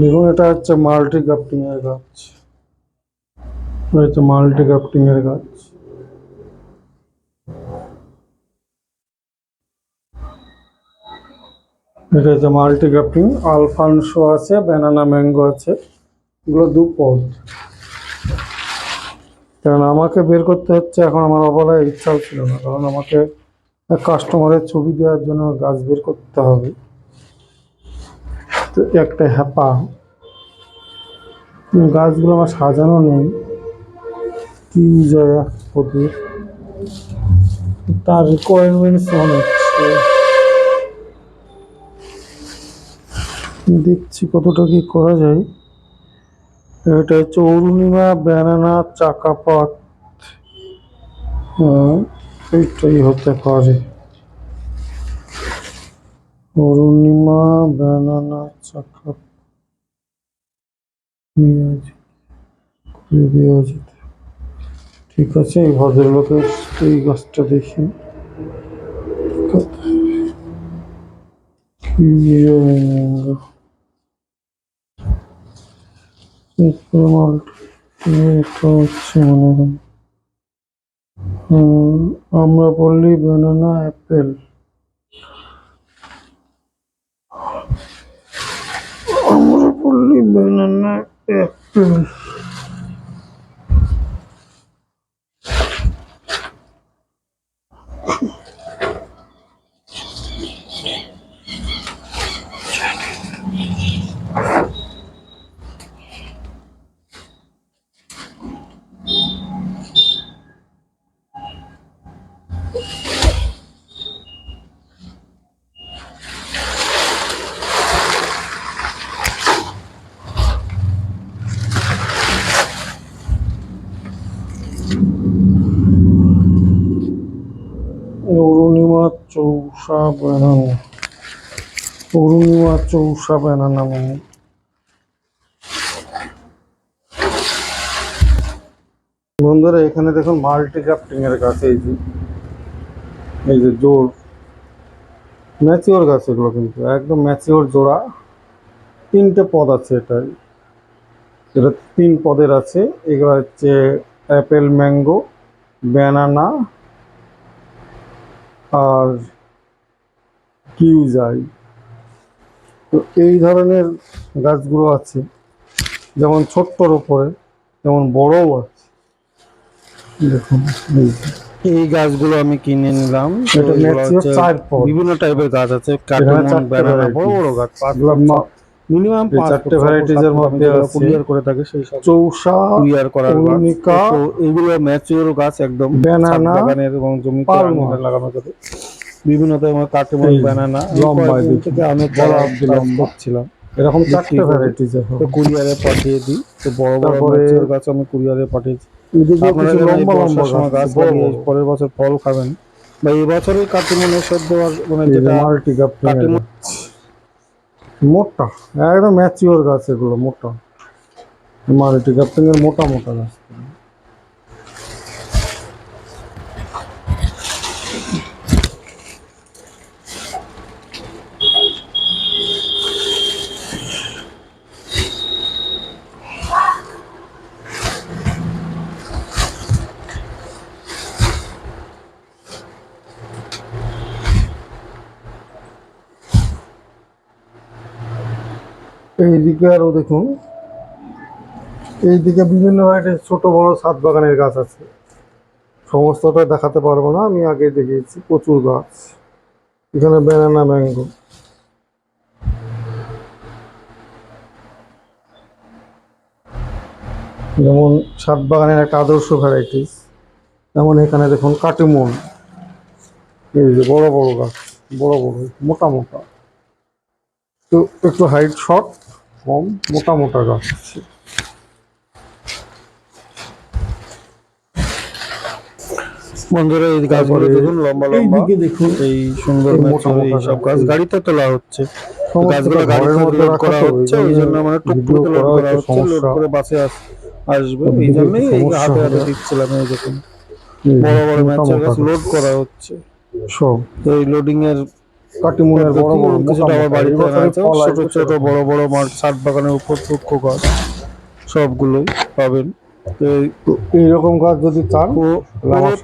দেখুন, এটা হচ্ছে মাল্টি গ্রাফটিং এর গাছ। হচ্ছে মাল্টি গ্রাফটিং এর গাছ। এটা হচ্ছে মাল্টি গ্রাফটিং আলফানসো আছে ব্যানানা ম্যাঙ্গো আছে। এগুলো দু পদ। কারণ আমাকে বের করতে হচ্ছে, এখন আমার অবলায় ইচ্ছাও ছিল না। কারণ আমাকে কাস্টমারের ছবি দেওয়ার জন্য গাছ বের করতে হবে। একটা হ্যাপা। গাছগুলো আমার সাজানো নেই। কি যায় ওদের তার রিকোয়ারমেন্টস অনেক দেখছি কতটা কি করা যায়। এটা হচ্ছে অরুণিমা ব্যানানা চাকাপাত হ্যাঁ এইটাই হতে পারে। অরুণিমা ব্যানানা চাকা ঠিক আছে এই ভদ্রলোকের এই গাছটা দেখি। আমরা বললি ব্যানানা অ্যাপেল। আমরা বললি banana apple Arunima Chausa banana Arunima Chausa মানে বন্ধুরা, এখানে দেখুন মাল্টি ক্রাফটিং এর গাছ, এই যে এই যে জোর ম্যাচিওর গাছ এগুলো কিন্তু, একদম ম্যাচিওর জোড়া। তিনটে পদ আছে এটাই। এটা তিন পদের আছে। এগুলো হচ্ছে অ্যাপেল ম্যাঙ্গো, ব্যানানা, আর কিউজাই তো এই ধরনের গাছগুলো আছে যেমন ছোট্টর ওপরে যেমন বড়ও আছে। দেখুন এই গাছগুলো আমি কিনে নিলাম। বিভিন্ন টাইপের গাছ আছে। বড় বড় গাছ মিনিমাম চারটে এর মধ্যে কুরিয়ার করে থাকে সেই সব। চৌষা কুরিয়ার করার তো এগুলো ম্যাচিওর গাছ একদম। ব্যানানা, বাগানের এবং। আঙুরে লাগানো যাবে। বিভিন্ন ধরনের কাটিমন কয়েকদিন দেখুন। থেকে অনেক বড় কাজ লম্বা। করছিলাম এরকম চারটে। ভ্যারাইটিস তো কুরিয়ারে পাঠিয়ে দিই। তো বড় বড় ম্যাচিওর গাছ আমি কুরিয়ারে পাঠিয়েছি। লম্বা লম্বা সময় গাছ পরের বছর ফল খাবেন। বা এই বছরই কাটিমনের সদ্য আর- মানে যেটা কাটিমন মোটা একদম ম্যাচিওর গাছ এগুলো মোটা। মাল্টি ক্রাফটিং এর মোটা মোটা গাছ। এইদিকে আরও দেখুন। এইদিকে বিভিন্ন ভ্যারাইটির ছোট বড় সাত বাগানের গাছ আছে। সমস্তটা দেখাতে পারব না, আমি আগে দেখিয়েছি, প্রচুর গাছ। এখানে ব্যানানা ম্যাঙ্গো যেমন সাত বাগানের একটা আদর্শ ভ্যারাইটিস যেমন এখানে দেখুন কাটিমন। এই যে বড় বড় গাছ, বড় বড়, মোটা মোটা। তো একটু হাইট শর্ট কম মোটা মোটা গাছ। আছে বন্ধুরা এই গাছগুলো দেখুন লম্বা লম্বা। এইদিকে দেখুন এই সুন্দর সব গাছ। গাড়িতে তোলা হচ্ছে। গাছগুলো ঘরের মধ্যে লোড করা হচ্ছে ওই ওই জন্য জন্য মানে লোড করা হচ্ছে লোড করে বাসে আস- আসবে। এই জন্যই এই হাতে হাতে দিচ্ছিলাম এই দেখুন। বড় বড় গাছ। লোড করা হচ্ছে। সব। এই লোডিং এর কাটিমুনের বড় বড় কিছুটা আমার বাড়িতে ছোট ছোট বড় বড় মাঠ ছাদ বাগানের উপর সূক্ষ্ম গাছ সবগুলোই পাবেন। তো এইরকম গাছ যদি চান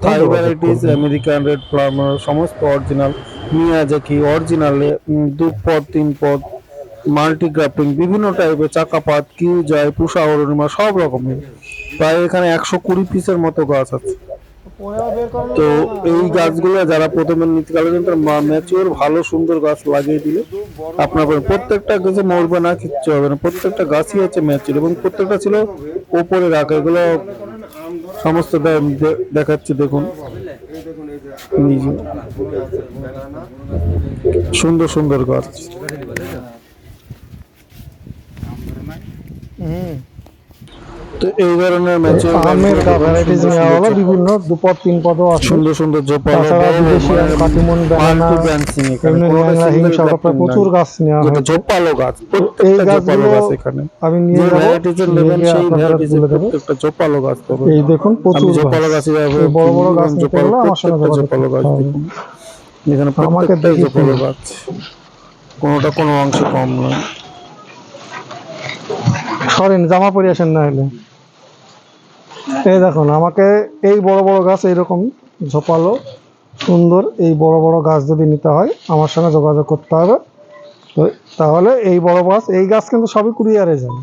থাই ভ্যারাইটিস আমেরিকান রেড প্লামার সমস্ত অরিজিনাল মিয়াজাকি অরিজিনালে দু পদ তিন পদ মাল্টি গ্রাফটিং বিভিন্ন টাইপের চাকাপাত কিউ যায় পুষা অরুণিমা সব রকমের। প্রায় এখানে একশো কুড়ি পিসের মতো গাছ আছে। তো এই গাছগুলো যারা প্রথমে নিতে গেলে কিন্তু ম্যাচিওর ভালো, সুন্দর গাছ লাগিয়ে দিলে আপনার প্রত্যেকটা গাছে মরবে না, কিচ্ছু হবে না। প্রত্যেকটা গাছই হচ্ছে ম্যাচিওর এবং প্রত্যেকটা ছিল ওপরে রাখা। এগুলো সমস্ত দেখাচ্ছি, দেখুন। সুন্দর সুন্দর গাছ। তো এই ধরনের আমের ভ্যারাইটিস নেওয়া হলো বিভিন্ন দুপদ তিন সুন্দর সুন্দর বিদেশি কাটিমন, ব্যানানা, এমনি grafting আপনার প্রচুর গাছ নেওয়া জোপালো গাছ এই গাছগুলো গাছ এখানে। আমি নিয়ে যাব। ভ্যারাইটিসের নিয়ে নেবেন সেই ভ্যারাইটিসের প্রত্যেকটা জোপালো গাছ পাবেন এই দেখুন প্রচুর জোপালো গাছ। এই বড় বড় গাছ নিতে আমার সঙ্গে প্রত্যেকটা জোপালো গাছ দেখুন। এখানে আমাকে জোপালো গাছ। কোনোটা কোনো অংশে কম নয়। সরেন জামা পরে আসেন না হলে। এই দেখুন, আমাকে এই বড় বড় গাছ এইরকম ঝোপালো, সুন্দর এই বড় বড় গাছ যদি নিতে হয়, আমার সঙ্গে যোগাযোগ করতে হবে। তো তাহলে এই বড় গাছ, এই গাছ কিন্তু সবই কুরিয়ারে যায়।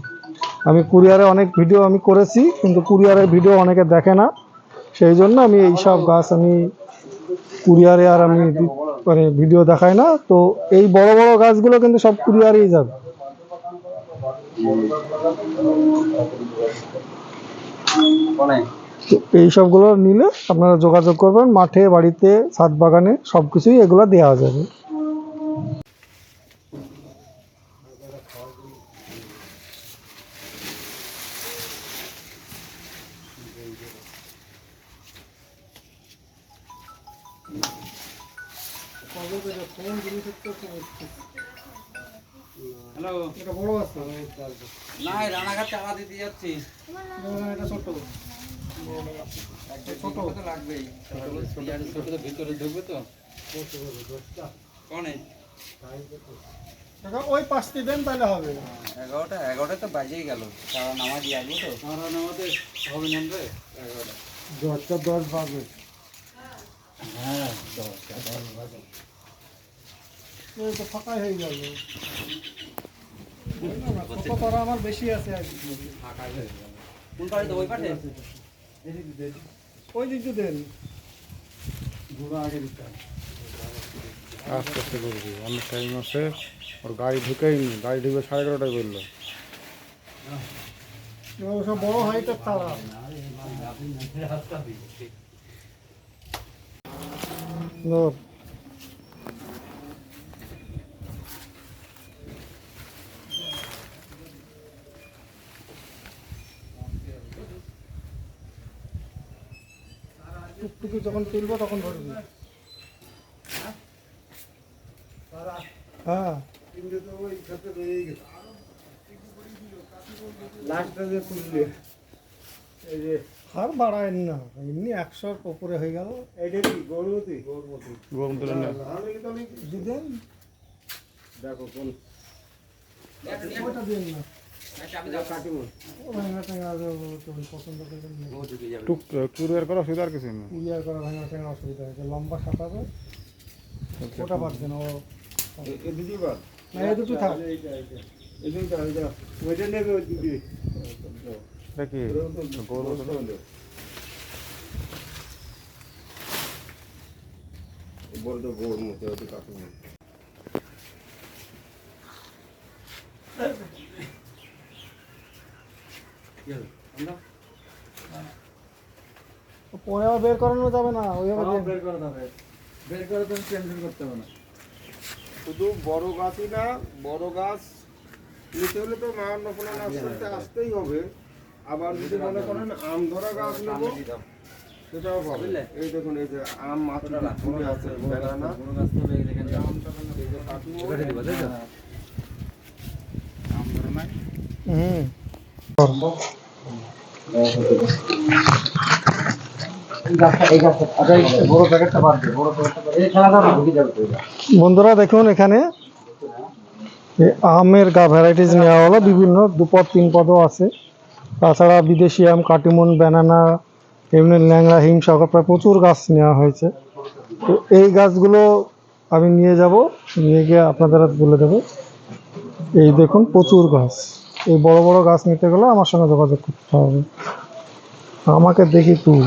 আমি কুরিয়ারে অনেক ভিডিও আমি করেছি, কিন্তু কুরিয়ারের ভিডিও অনেকে দেখে না। সেই জন্য আমি এই সব গাছ আমি কুরিয়ারে আর আমি মানে ভিডিও দেখাই না। তো এই বড় বড় গাছগুলো কিন্তু সব কুরিয়ারেই যাবে। এই সবগুলো নিলে আপনারা যোগাযোগ করবেন মাঠে বাড়িতে ছাদ বাগানে সব কিছুই এগুলো দেওয়া যাবে। হ্যালো না এই রানাঘাট চাপা দিতে যাচ্ছি ছোট তো লাগবেই ছোট তো ভিতরে ঢুকবে তো। কনে? ওই পাঁচটি দেন তাহলে হবে। এগারোটা এগারোটা তো বাজেই গেল। তারা নামাজি আসব তো। তারা নামাতে হবে না রে এগারোটা। দশটা দশ বাজে। হ্যাঁ দশটা দশ বাজে। এই তো ফাঁকাই হয়ে করা আমার বেশি আছে আর কি। ফাঁকা হয়ে গেল। কোন পাড়ে তো ওই পাঠে ওই দিকটা দেন। আস্তে আস্তে করবি অনেক টাইম আছে ওর গাড়ি ঢুকেই নি গাড়ি ঢুকে সাড়ে এগারোটায় বলল সব বড় হাইটের তারা। টুকটুকি যখন তুলবো তখন ধরবি হ্যাঁ। আর বাড়ায় না এমনি একশোর উপরে হয়ে গেল। গরম তুলে নে। দিদেন ওইটা দিন না। আছে, না। টুক কুরিয়ার করা সুবিধা আর কিছু না কুরিয়ার করা ভাঙা টাঙা অসুবিধা হয়েছে লম্বা সাঁতাবে ওটা পারছে না ও না এই দুটো থাক দেখি গরম তুলে পরে আবার বের করানো যাবে না ওইভাবে বের করে দেবে বের করে তুমি টেনশন করতে হবে না। শুধু বড় গাছই না বড় গাছ নিতে হলে তো মহান্নপনা নার্সারিতে আসতেই হবে। আবার যদি মনে করেন আম ধরা গাছ নেব সেটাও পাবে। বুঝলে? এই দেখুন এই যে আম মাত্র ঝুলে আছে বেদানা বড় গাছ তো এই দেখেন। এই যে ধরে নাই। হুম। আচ্ছা। বন্ধুরা দেখুন এখানে। আমের গা ভ্যারাইটিস নেওয়া হলো বিভিন্ন দুপদ তিন পদও আছে। তাছাড়া বিদেশি আম কাটিমন ব্যানানা এমনি ল্যাংড়া হিমসাগর প্রায় প্রচুর গাছ নেওয়া হয়েছে। তো এই গাছগুলো আমি নিয়ে যাব নিয়ে গিয়ে আপনাদের তুলে দেবো। এই দেখুন প্রচুর গাছ। এই বড় বড় গাছ নিতে গেলে আমার সঙ্গে যোগাযোগ করতে হবে। আমাকে দেখি তুই।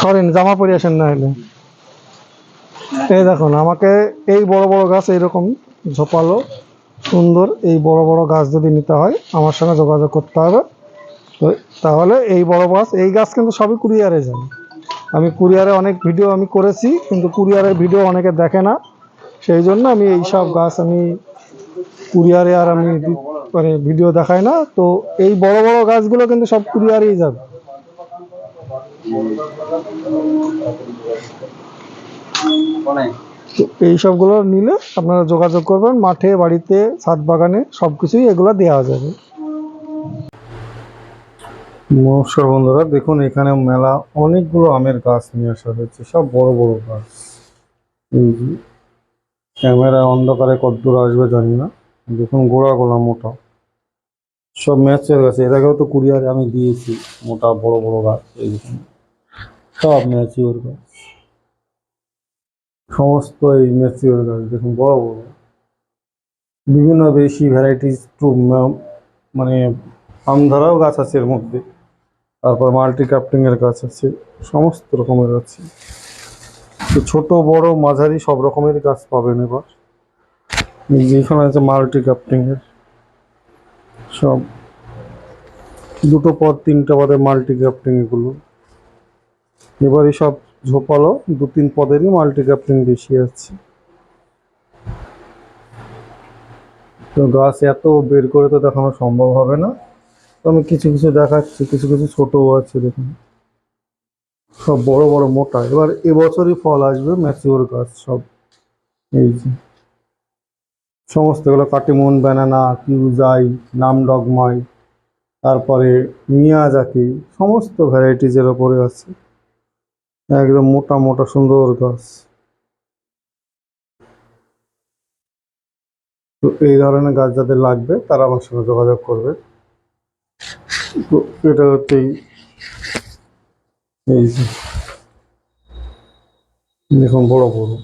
সরেন, জামা পরে আসেন না হলে। এই দেখুন, আমাকে এই বড় বড় গাছ এইরকম ঝোপালো, সুন্দর এই বড় বড় গাছ যদি নিতে হয়, আমার সঙ্গে যোগাযোগ করতে হবে। তো তাহলে এই বড় গাছ, এই গাছ কিন্তু সবই কুরিয়ারে যায়। আমি কুরিয়ারে অনেক ভিডিও আমি করেছি, কিন্তু কুরিয়ারের ভিডিও অনেকে দেখে না। সেই জন্য আমি এই সব গাছ আমি কুরিয়ারে আর আমি মানে ভিডিও দেখাই না। তো এই বড় বড় গাছগুলো কিন্তু সব কুরিয়ারেই যাবে। এই সবগুলো নিলে আপনারা যোগাযোগ করবেন, মাঠে, বাড়িতে, ছাদ বাগানে সব কিছুই এগুলো দেওয়া যাবে। নমস্কার বন্ধুরা, দেখুন এখানে মেলা অনেকগুলো আমের গাছ নিয়ে আসা হয়েছে, সব বড় বড় গাছ। ক্যামেরা অন্ধকারে কদ্দূর আসবে জানি না। দেখুন গোড়া গোলা মোটা। সব ম্যাচের গাছ। এর আগেও তো কুরিয়ারে আমি দিয়েছি মোটা বড় বড় গাছ, এই দেখুন। সব ম্যাচিওর গাছ। সমস্ত এই ম্যাচিওর গাছ। দেখুন বড় বড়। বিভিন্ন বেশি ভ্যারাইটিস টু মানে আমধারাও গাছ আছে এর মধ্যে। তারপর মাল্টি ক্রাফটিং এর গাছ আছে। সমস্ত রকমের আছে। ছোট, বড়, মাঝারি সব রকমের গাছ পাবেন এবার। যেখানে আছে মাল্টি ক্রাফটিং এর সব। দুটো পদ, তিনটা পদে মাল্টি ক্রাফটিং এগুলো। এবার সব ঝোপালো, দু, তিন পদেরই মাল্টি ক্রাফটিং বেশি আছে। তো গাছ এত বের করে তো দেখানো সম্ভব হবে না। তো আমি কিছু কিছু দেখাচ্ছি, কিছু কিছু ছোটও আছে দেখুন। সব বড় বড় মোটা। এবার এবছরই ফল আসবে, ম্যাচিওর গাছ সব। এই যে। সমস্ত এগুলো কাটিমন, ব্যানানা, কিউজাই নাম ডগমাই তারপরে মিয়াজাকি, সমস্ত ভ্যারাইটিজের ওপরে আছে। একদম মোটা মোটা সুন্দর গাছ। তো এই ধরনের গাছ যাদের লাগবে, তারা আমার সঙ্গে যোগাযোগ করবে। তো এটা হচ্ছে এই- যে। দেখুন, বড় বড়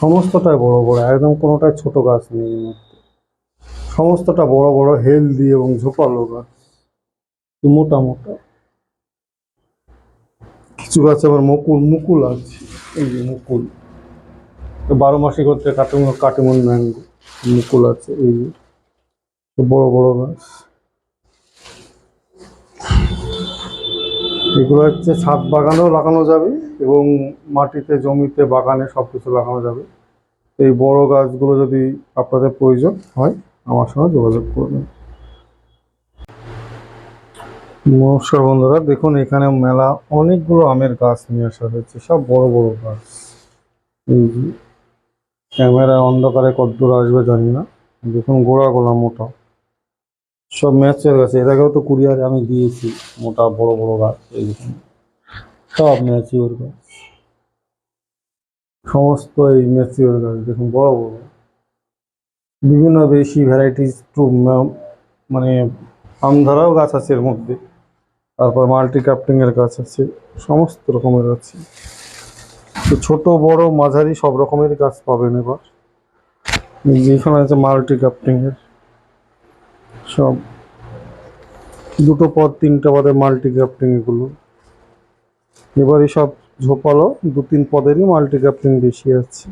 সমস্তটাই বড় বড়, একদম কোনোটাই ছোট গাছ নেই সমস্তটা বড় বড় হেলদি এবং ঝোপালো গাছ। মোটা মোটা। কিছু গাছ আবার মুকুল মুকুল আছে। এই যে মুকুল। বারো মাসে করতে কাটিমন কাটিমন ম্যাঙ্গো। মুকুল আছে, এই বড় বড় গাছ। এগুলো হচ্ছে ছাদ বাগানেও লাগানো যাবে এবং মাটিতে, জমিতে, বাগানে সব কিছু লাগানো যাবে। এই বড় গাছগুলো যদি আপনাদের প্রয়োজন হয়, আমার সঙ্গে যোগাযোগ করবেন। নমস্কার বন্ধুরা, দেখুন এখানে মেলা অনেকগুলো আমের গাছ নিয়ে আসা হয়েছে, সব বড় বড় গাছ। ক্যামেরা অন্ধকারে কদ্দূর আসবে জানি না। দেখুন গোড়া গোলা মোটা। সব ম্যাচের গাছ। এর আগেও তো কুরিয়ারে আমি দিয়েছি, মোটা, বড় বড় গাছ, এই দেখুন সব ম্যাচিওর গাছ। সমস্ত এই ম্যাচিওর গাছ, দেখুন, বড় বড়। বিভিন্ন বেশি ভ্যারাইটিস টু মানে আমধারাও গাছ আছে এর মধ্যে। তারপর মাল্টি ক্রাফটিং এর গাছ আছে, সমস্ত রকমের আছে তো ছোট, বড়, মাঝারি সব রকমের গাছ পাবেন এবার। যেখানে আছে মাল্টি ক্রাফটিং এর। সব। দুটো পদ তিনটা পদে মাল্টি ক্রাফটিং এগুলো। এবার সব ঝোপালো, দু তিন পদেরই মাল্টি ক্রাফটিং বেশি আছে।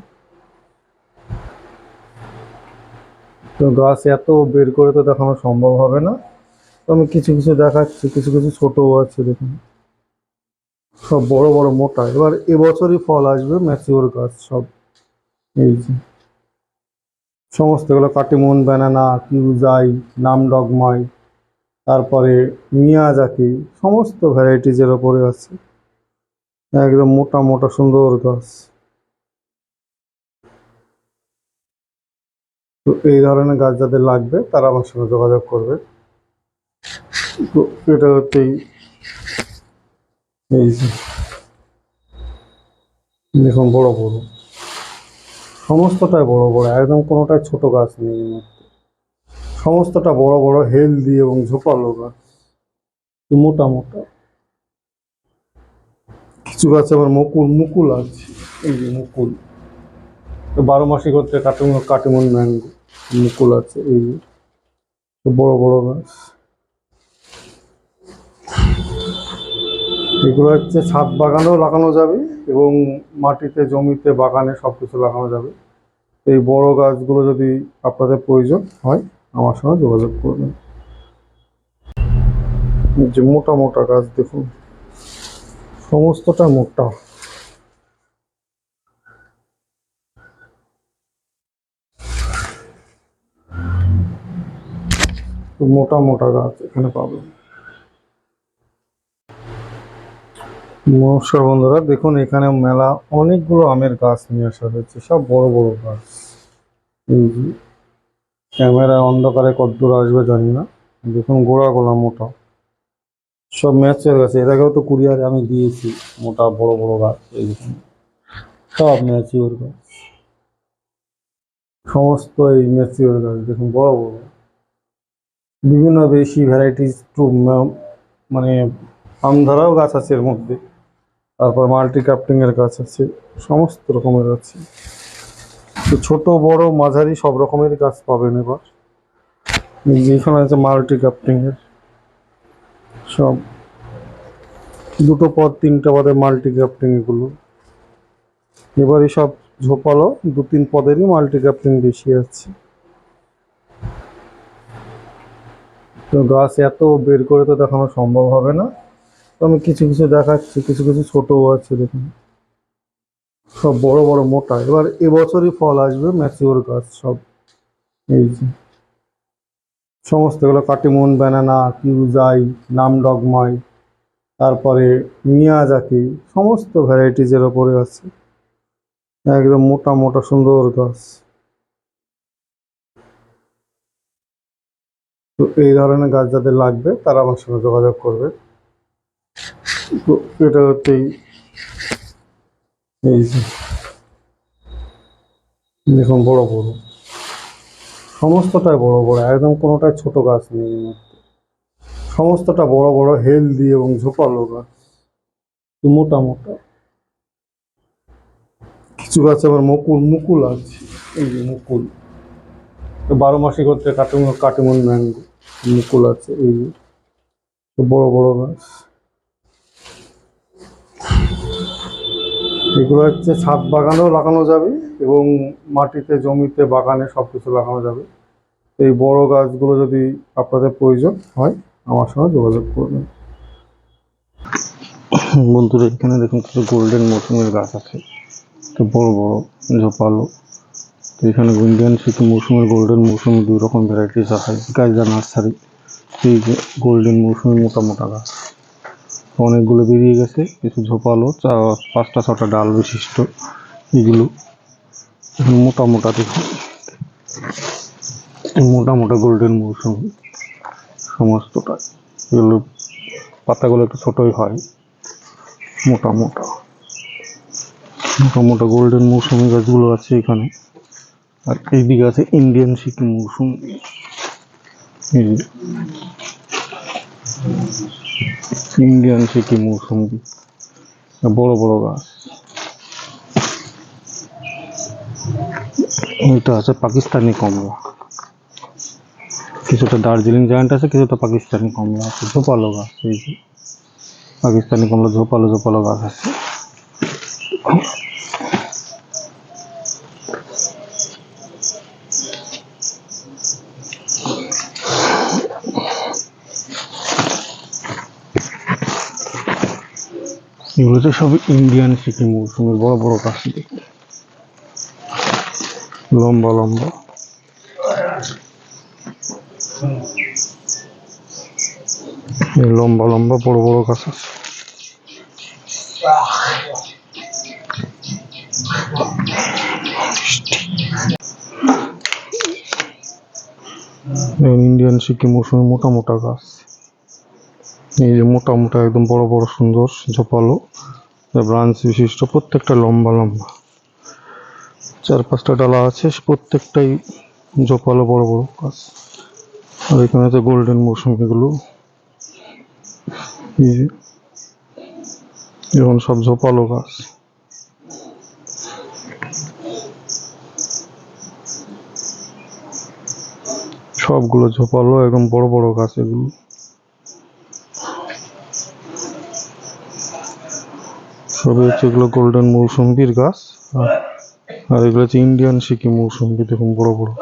তো গাছ এত বের করে তো দেখানো সম্ভব হবে না। তো আমি কিছু কিছু দেখাচ্ছি, কিছু কিছু ছোটও আছে দেখুন। সব বড় বড় মোটা। এবার এবছরই ফল আসবে ম্যাচিওর গাছ সব। এই যে। সমস্ত এগুলো কাটিমন ব্যানানা কিউজাই নাম ডগমাই তারপরে মিয়াজাকি, সমস্ত ভ্যারাইটিজের ওপরে আছে। একদম মোটা মোটা সুন্দর গাছ। তো এই ধরনের গাছ যাদের লাগবে, তারা আমার সঙ্গে যোগাযোগ করবে। তো এটা হচ্ছে এই- দেখুন, বড় বড়। সমস্তটাই বড় বড়, একদম কোনোটাই ছোট গাছ নেই। সমস্তটা বড় বড় হেলদি এবং ঝোপালো গাছ। মোটা মোটা। কিছু গাছে আবার মুকুল মুকুল আছে। এই যে মুকুল। বারো মাসি করতে কাটিমন কাটিমন ম্যাঙ্গো মুকুল আছে, এই যে। বড় বড় গাছ। এগুলো হচ্ছে ছাদ বাগানেও লাগানো যাবে। এবং মাটিতে, জমিতে, বাগানে সব কিছু লাগানো যাবে। এই বড় গাছগুলো যদি আপনাদের প্রয়োজন হয়, আমার সঙ্গে যোগাযোগ করবেন। যে মোটা মোটা গাছ দেখুন, সমস্তটা মোটা। মোটা মোটা গাছ এখানে পাবেন। নমস্কার বন্ধুরা, দেখুন এখানে মেলা অনেকগুলো আমের গাছ নিয়ে আসা হয়েছে, সব বড় বড় গাছ। এই ক্যামেরা অন্ধকারে কদ্দূর আসবে জানি না। দেখুন গোড়া গোলা মোটা। সব ম্যাচের গাছ, এর আগেও তো কুরিয়ারে আমি দিয়েছি মোটা বড় বড় গাছ, এই দেখুন। সব ম্যাচিওর গাছ। সমস্ত এই ম্যাচিওর গাছ, দেখুন বড় বড়। বিভিন্ন বেশি ভ্যারাইটিস টু মানে আমধারাও গাছ আছে এর মধ্যে। তারপর মাল্টি ক্রাফটিং এর গাছ আছে, সমস্ত রকমের আছে। তো ছোট, বড়, মাঝারি সব রকমের গাছ পাবেন এবার। এই যে এখানে আছে মাল্টি ক্রাফটিং এর। সব। দুটো পদ, তিনটা পদে মাল্টি ক্রাফটিং এগুলো। এবারে সব ঝোপালো দু, তিন পদেরই মাল্টি ক্রাফটিং বেশি আছে। তো গাছ এত বের করে তো দেখানো সম্ভব হবে না। তো আমি কিছু কিছু দেখাচ্ছি, কিছু কিছু ছোটও আছে দেখুন। সব বড় বড় মোটা। এবার এবছরই ফল আসবে ম্যাচিওর গাছ সব। এই যে। সমস্ত এগুলো কাটিমন, ব্যানানা, কিউজাই নাম ডগমাই তারপরে মিয়াজাকি, সমস্ত ভ্যারাইটিজের ওপরে আছে। একদম মোটা মোটা সুন্দর গাছ। তো এই ধরনের গাছ যাদের লাগবে তারা আমার সঙ্গে যোগাযোগ করবে। এটা হচ্ছে এই- যে। দেখুন, বড় বড় সমস্তটাই বড় বড়, একদম কোনোটাই ছোট গাছ নেই সমস্তটা বড় বড়, হেলদি এবং ঝোপালো গাছ। মোটা মোটা। কিছু গাছ আবার মুকুল মুকুল আছে। এই যে মুকুল। বারো মাসে করতে কাটিমন কাটিমন ম্যাঙ্গো মুকুল আছে, এই বড় বড় গাছ। এগুলো হচ্ছে ছাদ বাগানেও লাগানো যাবে এবং মাটিতে, জমিতে, বাগানে সব কিছু লাগানো যাবে। এই বড় গাছগুলো যদি আপনাদের প্রয়োজন হয়, আমার সঙ্গে যোগাযোগ করবেন। বন্ধুরা, এখানে দেখুন কিছু গোল্ডেন মৌসুমের গাছ আছে। তো বড় বড়, ঝোপালো। তো এখানে ইন্ডিয়ান শীত মৌসুমের গোল্ডেন মৌসুমি, দুই রকম ভ্যারাইটিস আছে। গাছ যা নার্সারি যে গোল্ডেন মৌসুমি মোটা মোটা গাছ। অনেকগুলো বেরিয়ে গেছে, কিছু ঝোপালো, চা, পাঁচটা, ছটা ডাল বিশিষ্ট, এগুলো মোটা মোটা দেখুন। মোটা মোটা গোল্ডেন মৌসুমি সমস্তটা। এগুলো পাতাগুলো একটু ছোটই হয়, মোটা মোটা। মোটা মোটা গোল্ডেন মৌসুমি গাছগুলো আছে এখানে। আর এইদিকে আছে ইন্ডিয়ান সিকিম মৌসুম। ইন্ডিয়ান সিটি মৌসুমি বড় বড় গাছ। এটা আছে পাকিস্তানি কমলা। কিছুটা দার্জিলিং জায়ান্ট আছে, কিছুটা পাকিস্তানি কমলা আছে। ঝোপালো গাছ, এই যে। পাকিস্তানি কমলা, ঝোপালো ঝোপালো গাছ আছে। এগুলো তো সব ইন্ডিয়ান সিকিম মৌসুমের বড় বড় গাছ দেখুন লম্বা লম্বা। লম্বা লম্বা বড় বড় গাছ আছে। ইন্ডিয়ান সিকিম মৌসুমে মোটা মোটা গাছ। এই যে মোটা মোটা, একদম বড় বড় সুন্দর ঝোপালো। ব্রাঞ্চ বিশিষ্ট, প্রত্যেকটা লম্বা লম্বা। চার পাঁচটা ডালা আছে, প্রত্যেকটাই ঝোপালো বড় বড় গাছ আর এখানে আছে গোল্ডেন মৌসুমিগুলো। এই যে এখন সব ঝোপালো গাছ। সবগুলো ঝোপালো, একদম বড় বড় গাছ এগুলো। সবই হচ্ছে এগুলো গোল্ডেন মৌসুম্বির গাছ। আর- এগুলো হচ্ছে ইন্ডিয়ান সিকি মৌসুম্বি দেখুন বড় বড়।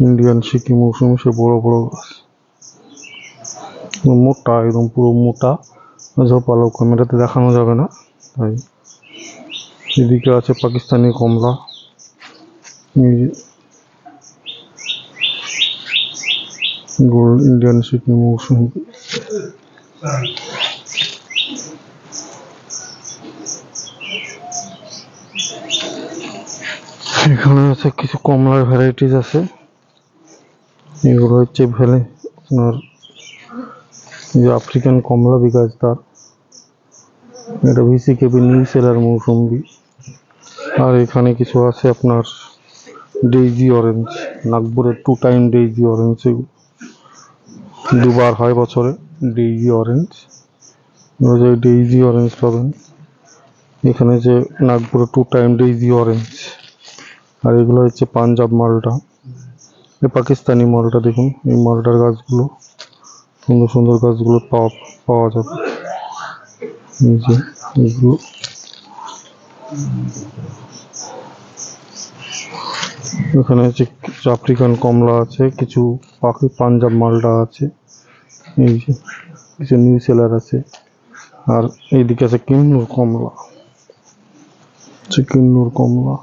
ইন্ডিয়ান সিকি মৌসুমি, সে বড় বড় গাছ। মোটা, একদম পুরো মোটা। ঝোপালো ক্যামেরাতে দেখানো যাবে না, তাই। এদিকে আছে পাকিস্তানি কমলা। গোল্ড ইন্ডিয়ান সিকি মৌসুমি। এখানে আছে কিছু কমলার ভ্যারাইটিস আছে। এগুলো হচ্ছে ভেলে, আপনার যে আফ্রিকান কমলা বিকাশ তার এটা ভিসি কেবি নিউ সেলার মৌসুম্বি আর এখানে কিছু আছে আপনার ডেইজি অরেঞ্জ নাগপুরের টু টাইম ডেইজি অরেঞ্জ এগুলো দুবার হয় বছরে ডেইজি অরেঞ্জ ডেইজি অরেঞ্জ পাবেন, এখানে যে নাগপুরে টু টাইম ডেইজি অরেঞ্জ আর এগুলো হচ্ছে পাঞ্জাব মালটা। এই পাকিস্তানি মালটা দেখুন, এই মালটার গাছগুলো। সুন্দর সুন্দর গাছগুলো পাওয়া পাওয়া যাবে। এগুলো। এখানে হচ্ছে আফ্রিকান কমলা আছে, কিছু পাখি, পাঞ্জাব মালটা আছে। এই যে, কিছু নিউ সেলার আছে। আর এইদিকে আছে কিন্নুর কমলা। কিন্নুর কমলা।